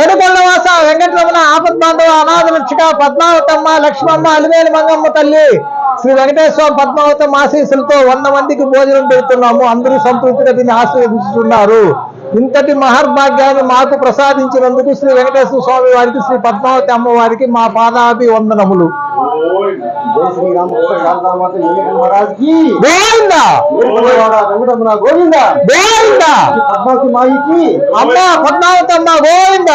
ఏడుకొండవాస వెంకటరమణ ఆపద్ బాంధవ అనాథ పద్మావతమ్మ లక్ష్మమ్మ అలివేలి మంగమ్మ తల్లి. శ్రీ వెంకటేశ్వర పద్మావతం ఆశీస్సులతో వంద మందికి భోజనం పెడుతున్నాము. అందరూ సంతృప్తిగా దీన్ని ఆశీర్వదిస్తున్నారు. ఇంతటి మహర్భాగ్యాన్ని మాకు ప్రసాదించినందుకు శ్రీ వెంకటేశ్వర స్వామి వారికి శ్రీ పద్మావతి అమ్మవారికి మా పాదాభి వందనములు జై శ్రీరామకృష్ణ శారదామాత నీలకంఠ మహారాజ్ కి గోవింద ఏడుకొండలవాడ వెంకటరమణ గోవింద గోవింద పద్మావతి మాయికి అమ్మ పద్మావతమ్మ గోవింద